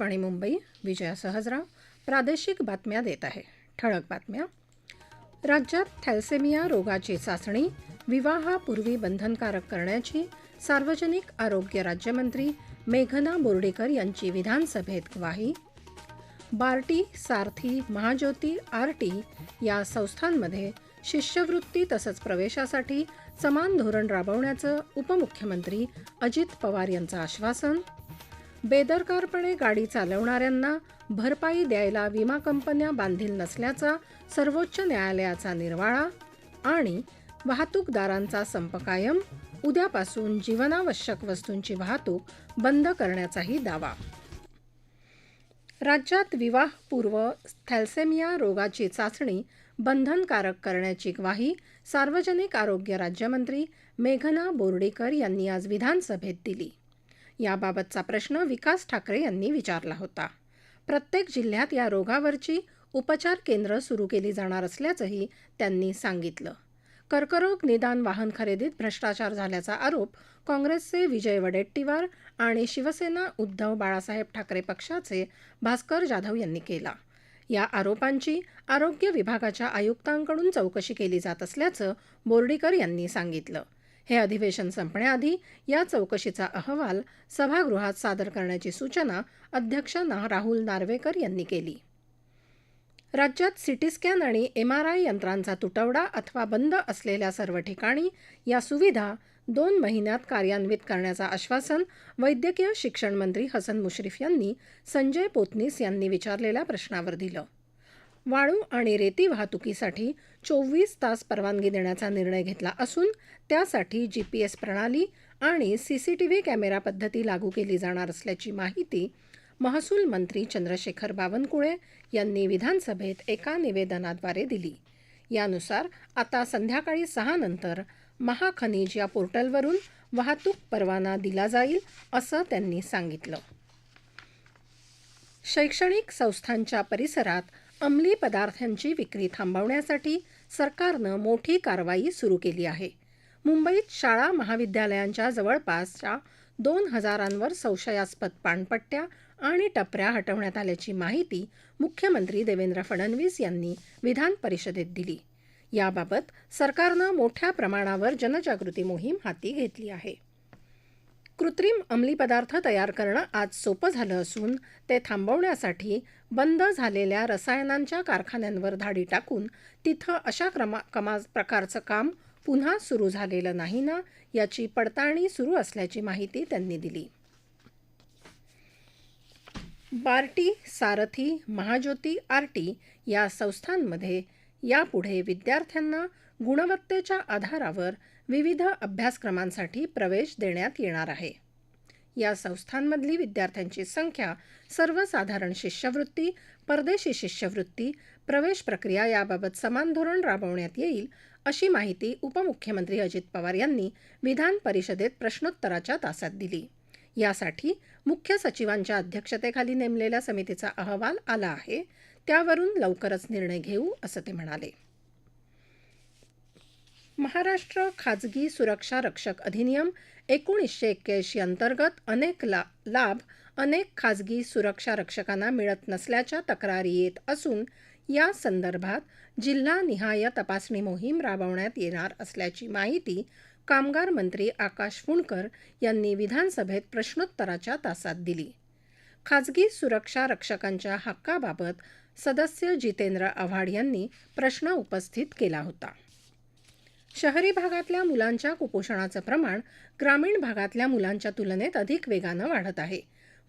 आकाशवाणी मुंबई विजया सहजराव प्रादेशिक बातम्या देत आहे. ठळक बातम्या. राज्यात थॅल्सेमिया रोगाची चाचणी विवाहापूर्वी बंधनकारक करण्याची सार्वजनिक आरोग्य राज्यमंत्री मेघना बोर्डीकर यांची विधानसभेत ग्वाही. बार्टी सारथी महाज्योती आरटी या संस्थांमध्ये शिष्यवृत्ती तसंच प्रवेशासाठी समान धोरण राबवण्याचं उपमुख्यमंत्री अजित पवार यांचं आश्वासन. बेदरकारपणे गाडी चालवणाऱ्यांना भरपाई द्यायला विमा कंपन्या बांधील नसल्याचा सर्वोच्च न्यायालयाचा निर्वाळा आणि वाहतूकदारांचा संप कायम उद्यापासून जीवनावश्यक वस्तूंची वाहतूक बंद करण्याचाही दावा. राज्यात विवाहपूर्व थॅल्सेमिया रोगाची चाचणी बंधनकारक करण्याची ग्वाही सार्वजनिक आरोग्य राज्यमंत्री मेघना बोर्डीकर यांनी आज विधानसभेत दिली. याबाबतचा प्रश्न विकास ठाकरे यांनी विचारला होता. प्रत्येक जिल्ह्यात या रोगावरची उपचार केंद्र सुरू केली जाणार असल्याचंही त्यांनी सांगितलं. कर्करोग निदान वाहन खरेदीत भ्रष्टाचार झाल्याचा आरोप काँग्रेसचे विजय वडेट्टीवार आणि शिवसेना उद्धव बाळासाहेब ठाकरे पक्षाचे भास्कर जाधव यांनी केला. या आरोपांची आरोग्य विभागाच्या आयुक्तांकडून चौकशी केली जात असल्याचं बोर्डीकर यांनी सांगितलं. हे अधिवेशन संपण्याआधी या चौकशीचा अहवाल सभागृहात सादर करण्याची सूचना अध्यक्ष ना राहुल नार्वेकर यांनी केली. राज्यात सिटी स्कॅन आणि एमआरआय यंत्रांचा तुटवडा अथवा बंद असलेल्या सर्व ठिकाणी या सुविधा दोन महिन्यात कार्यान्वित करण्याचं आश्वासन वैद्यकीय शिक्षण मंत्री हसन मुश्रीफ यांनी संजय पोतनीस यांनी विचारलेल्या प्रश्नावर दिलं. वाळू आणि रेती वाहतुकीसाठी चोवीस तास परवानगी देण्याचा निर्णय घेतला असून त्यासाठी जीपीएस प्रणाली आणि C C T V camera पद्धती लागू केली जाणार असल्याची माहिती महसूल मंत्री चंद्रशेखर बावनकुळे यांनी विधानसभेत एका निवेदनाद्वारे दिली. यानुसार आता संध्याकाळी सहा नंतर महाखनिज या पोर्टलवरून वाहतूक परवाना दिला जाईल असं त्यांनी सांगितलं. शैक्षणिक संस्थांच्या परिसरात अंमली पदार्थांची विक्री थांबवण्यासाठी सरकारनं मोठी कारवाई सुरू केली आहे. मुंबईत शाळा महाविद्यालयांच्या जवळपासच्या दोन हजारांवर संशयास्पद पाणपट्ट्या आणि टपऱ्या हटवण्यात आल्याची माहिती मुख्यमंत्री देवेंद्र फडणवीस यांनी विधान परिषदेत दिली. याबाबत सरकारनं मोठ्या प्रमाणावर जनजागृती मोहीम हाती घेतली आहे. कृत्रिम अंमली पदार्थ तयार करणं आज सोपं झालं असून ते थांबवण्यासाठी बंद झालेल्या रसायनांच्या कारखान्यांवर धाडी टाकून तिथं अशा क्रमा कमा प्रकारचं काम पुन्हा सुरू झालेलं नाही ना याची पडताळणी सुरू असल्याची माहिती त्यांनी दिली. बार्टी सारथी महाज्योती आरटी या संस्थांमध्ये यापुढे विद्यार्थ्यांना गुणवत्तेच्या आधारावर विविध अभ्यासक्रमांसाठी प्रवेश देण्यात येणार आहे. या संस्थांमधली विद्यार्थ्यांची संख्या सर्वसाधारण शिष्यवृत्ती परदेशी शिष्यवृत्ती प्रवेश प्रक्रिया याबाबत समान धोरण राबवण्यात येईल अशी माहिती उपमुख्यमंत्री अजित पवार यांनी विधान परिषदेत प्रश्नोत्तराच्या तासात दिली. यासाठी मुख्य सचिवांच्या अध्यक्षतेखाली नेमलेल्या समितीचा अहवाल आला आहे. त्यावरून लवकरच निर्णय घेऊ असं ते म्हणाले. महाराष्ट्र खाजगी सुरक्षा रक्षक अधिनियम एकोणीसशे एक्क्याऐंशी अंतर्गत अनेक ला लाभ अनेक खाजगी सुरक्षा रक्षकांना मिळत नसल्याच्या तक्रारी येत असून या संदर्भात जिल्हानिहाय तपासणी मोहीम राबवण्यात येणार असल्याची माहिती कामगार मंत्री आकाश फुंडकर यांनी विधानसभेत प्रश्नोत्तराच्या तासात दिली. खाजगी सुरक्षा रक्षकांच्या हक्काबाबत सदस्य जितेंद्र आव्हाड यांनी प्रश्न उपस्थित केला होता. शहरी भागातल्या मुलांच्या कुपोषणाचं प्रमाण ग्रामीण भागातल्या मुलांच्या तुलनेत अधिक वेगानं वाढत आहे.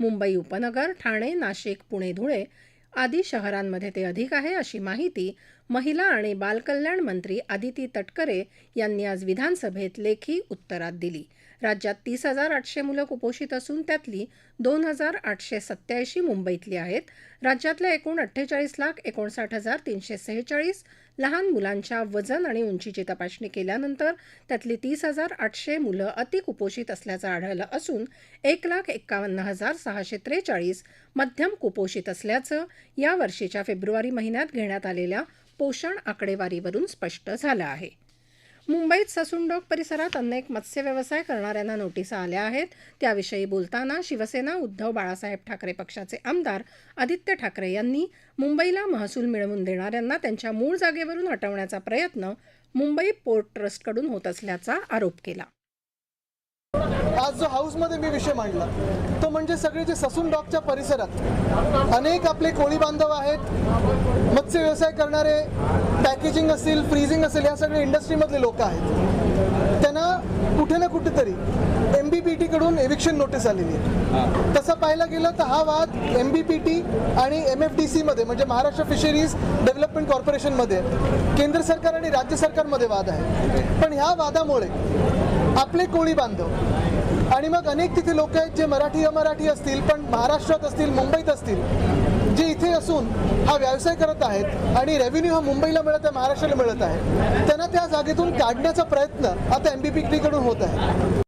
मुंबई उपनगर ठाणे नाशिक पुणे धुळे आदी शहरांमध्ये ते अधिक आहे अशी माहिती महिला आणि बालकल्याण मंत्री आदिती तटकरे यांनी आज विधानसभेत लेखी उत्तरात दिली. राज्यात तीस हजार आठशे मुलं कुपोषित असून त्यातली दोन हजार आठशे सत्याऐंशी मुंबईतली आहेत. राज्यातल्या एकूण अठ्ठेचाळीस लाख एकोणसाठ हजार तीनशे सेहेचाळीस लहान मुलांच्या वजन आणि उंचीची तपासणी केल्यानंतर त्यातली तीस हजार आठशे मुलं अतिकुपोषित असल्याचं आढळलं असून एक लाख एक्कावन्न हजार सहाशे त्रेचाळीस मध्यम कुपोषित असल्याचं या वर्षीच्या फेब्रुवारी महिन्यात घेण्यात आलेल्या पोषण आकडेवारीवरून स्पष्ट झालं आहे. मुंबईत ससूनडोक परिसरात अनेक मत्स्य व्यवसाय करणाऱ्यांना नोटिसा आल्या आहेत. त्याविषयी बोलताना शिवसेना उद्धव बाळासाहेब ठाकरे पक्षाचे आमदार आदित्य ठाकरे यांनी मुंबईला महसूल मिळवून देणाऱ्यांना त्यांच्या मूळ जागेवरून हटवण्याचा प्रयत्न मुंबई पोर्ट ट्रस्टकडून होत असल्याचा आरोप केला. आज जो हाऊसमध्ये मी विषय मांडला तो म्हणजे सगळे जे ससून डॉकच्या परिसरात अनेक आपले कोळी बांधव आहेत मत्स्य व्यवसाय करणारे पॅकेजिंग असेल फ्रीजिंग असेल या सगळ्या इंडस्ट्रीमधले लोक आहेत. त्यांना कुठे ना कुठेतरी एम बी पी टीकडून एविक्शन नोटीस आलेली आहे. तसं पाहायला गेलं तर हा वाद एम बी पी टी आणि एम एफ डी सीमध्ये म्हणजे महाराष्ट्र फिशरीज डेव्हलपमेंट कॉर्पोरेशनमध्ये केंद्र सरकार आणि राज्य सरकारमध्ये वाद आहे. पण ह्या वादामुळे आपले कोळी बांधव आणि मग अनेक तिथे लोक आहेत जे मराठी अमराठी असतील पण महाराष्ट्रात असतील मुंबईत असतील जे इथे असून हा व्यवसाय करत आहेत आणि रेव्हेन्यू हा मुंबईला मिळत आहे महाराष्ट्राला मिळत आहे. त्यांना त्या जागेतून काढण्याचा प्रयत्न आता एमबीपीकडून होत आहे.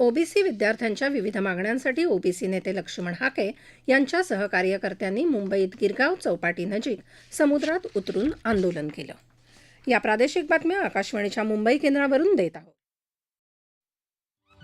ओबीसी विद्यार्थ्यांच्या विविध मागण्यांसाठी ओबीसी नेते लक्ष्मण हाके यांच्या सहकार्यकर्त्यांनी मुंबईत गिरगाव चौपाटी नजीक समुद्रात उतरून आंदोलन केलं. या प्रादेशिक बातम्या आकाशवाणीच्या मुंबई केंद्रावरून देत आहोत.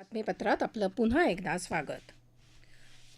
बातमीपत्रात आपलं पुन्हा एकदा स्वागत.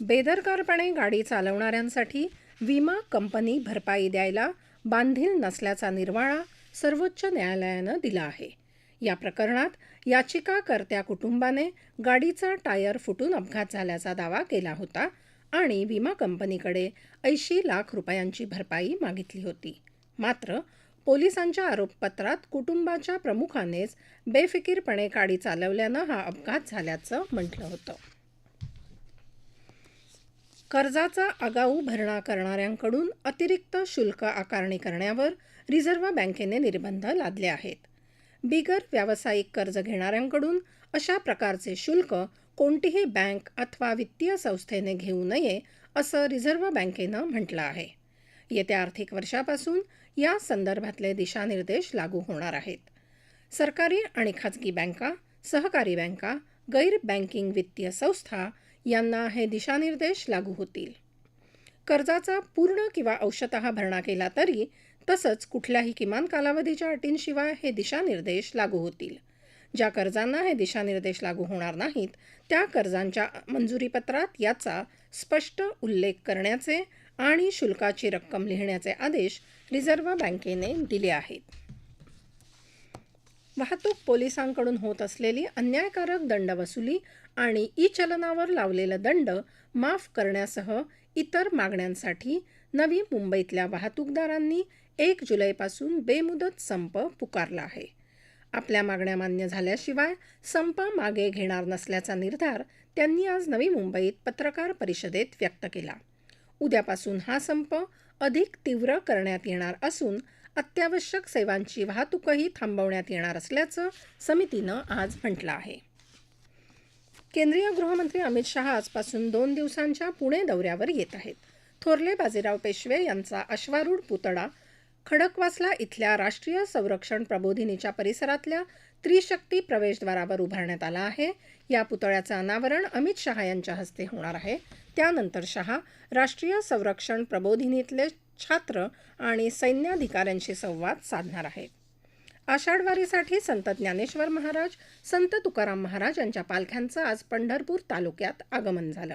बेदरकारपणे गाडी चालवणाऱ्यांसाठी विमा कंपनी भरपाई द्यायला बांधील नसल्याचा निर्वाळा सर्वोच्च न्यायालयानं दिला आहे. या प्रकरणात याचिकाकर्त्या कुटुंबाने गाडीचा टायर फुटून अपघात झाल्याचा दावा केला होता आणि विमा कंपनीकडे ऐंशी लाख रुपयांची भरपाई मागितली होती. मात्र पोलिसांच्या आरोपपत्रात कुटुंबाच्या प्रमुखानेच बेफिकीरपणे गाडी चालवल्यानं हा अपघात झाल्याचं म्हटलं होतं. कर्जाचा आगाऊ भरणा करणाऱ्यांकडून अतिरिक्त शुल्क आकारणी करण्यावर रिझर्व्ह बँकेने निर्बंध लादले आहेत. बिगर व्यावसायिक कर्ज घेणाऱ्यांकडून अशा प्रकारचे शुल्क कोणतीही बँक अथवा वित्तीय संस्थेने घेऊ नये असं रिझर्व्ह बँकेनं म्हटलं आहे. येत्या आर्थिक वर्षापासून या संदर्भातले दिशानिर्देश लागू होणार आहेत. सरकारी आणि खाजगी बँका सहकारी बँका गैर बँकिंग वित्तीय संस्था यांना हे दिशानिर्देश लागू होतील. कर्जाचा पूर्ण किंवा अंशत भरणा केला तरी तसंच कुठल्याही किमान कालावधीच्या अटींशिवाय हे दिशानिर्देश लागू होतील. ज्या कर्जांना हे दिशानिर्देश लागू होणार नाहीत त्या कर्जांच्या मंजुरीपत्रात याचा स्पष्ट उल्लेख करण्याचे आणि शुल्काची रक्कम लिहिण्याचे आदेश रिझर्व्ह बँकेने दिले आहेत. वाहतूक पोलिसांकडून होत असलेली अन्यायकारक दंडवसुली आणि ई चलनावर लावलेला दंड माफ करण्यासह इतर मागण्यांसाठी नवी मुंबईतल्या वाहतूकदारांनी एक जुलैपासून बेमुदत संप पुकारला आहे. आपल्या मागण्या मान्य झाल्याशिवाय संप मागे घेणार नसल्याचा निर्धार त्यांनी आज नवी मुंबईत पत्रकार परिषदेत व्यक्त केला. उद्यापासून हा संप अधिक तीव्र करण्यात येणार असून अत्यावश्यक सेवांची वाहतूकही थांबवण्यात येणार असल्याचं समितीनं आज म्हटलं आहे. केंद्रीय गृहमंत्री अमित शहा आजपासून दोन दिवसांच्या पुणे दौऱ्यावर येत आहेत. थोरले बाजीराव पेशवे यांचा अश्वारूढ पुतळा खडकवासला इथल्या राष्ट्रीय संरक्षण प्रबोधिनीच्या परिसरातल्या त्रिशक्ती प्रवेशद्वारावर उभारण्यात आला आहे. या पुतळ्याचं अनावरण अमित शहा यांच्या हस्ते होणार आहे. त्यानंतर शहा राष्ट्रीय संरक्षण प्रबोधिनीतले छात्र आणि सैन्याधिकाऱ्यांशी संवाद साधणार आहेत. आषाढवारीसाठी संत ज्ञानेश्वर महाराज संत तुकाराम महाराज यांच्या पालख्यांचं आज पंढरपूर तालुक्यात आगमन झालं.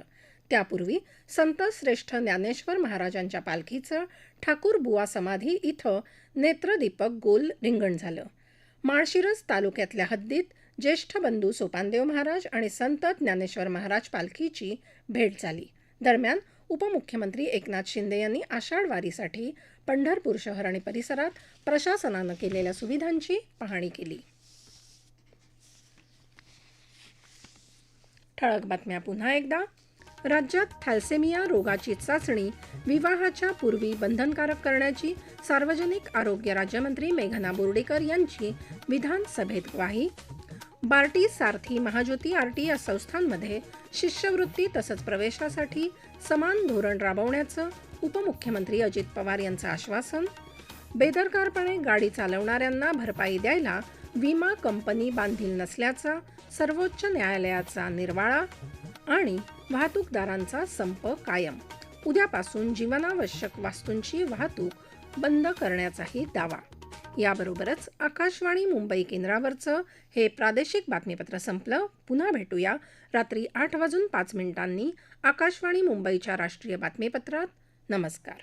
त्यापूर्वी संत श्रेष्ठ ज्ञानेश्वर महाराजांच्या पालखीचं ठाकूर बुवा समाधी इथं नेत्रदीपक गोल रिंगण झालं. माळशिरस तालुक्यातल्या हद्दीत ज्येष्ठ बंधू सोपानदेव महाराज आणि संत ज्ञानेश्वर महाराज पालखीची भेट झाली. दरम्यान उपमुख्यमंत्री एकनाथ शिंदे यांनी आषाढ वारीसाठी पंढरपूर शहर आणि परिसरात प्रशासनानं केलेल्या सुविधांची पाहणी केली. ठळक बातम्या पुन्हा एकदा. राज्यात थॅल्सेमिया रोगाची चाचणी विवाहाच्या पूर्वी बंधनकारक करण्याची सार्वजनिक आरोग्य राज्यमंत्री मेघना बोर्डीकर यांची विधानसभेत ग्वाही. बार्टी सारथी महाज्योती आरटी या संस्थांमध्ये शिष्यवृत्ती तसंच प्रवेशासाठी समान धोरण राबवण्याचं उपमुख्यमंत्री अजित पवार यांचं आश्वासन. बेदरकारपणे गाडी चालवणाऱ्यांना भरपाई द्यायला विमा कंपनी बांधील नसल्याचा सर्वोच्च न्यायालयाचा निर्वाळा आणि वाहतूकदारांचा संप कायम. उद्यापासून जीवनावश्यक वास्तूंची वाहतूक बंद करण्याचाही दावा. याबरोबरच आकाशवाणी मुंबई केंद्रावरचं हे प्रादेशिक बातमीपत्र संपलं. पुन्हा भेटूया रात्री आठ वाजून पाच मिनिटांनी आकाशवाणी मुंबईच्या राष्ट्रीय बातमीपत्रात. नमस्कार.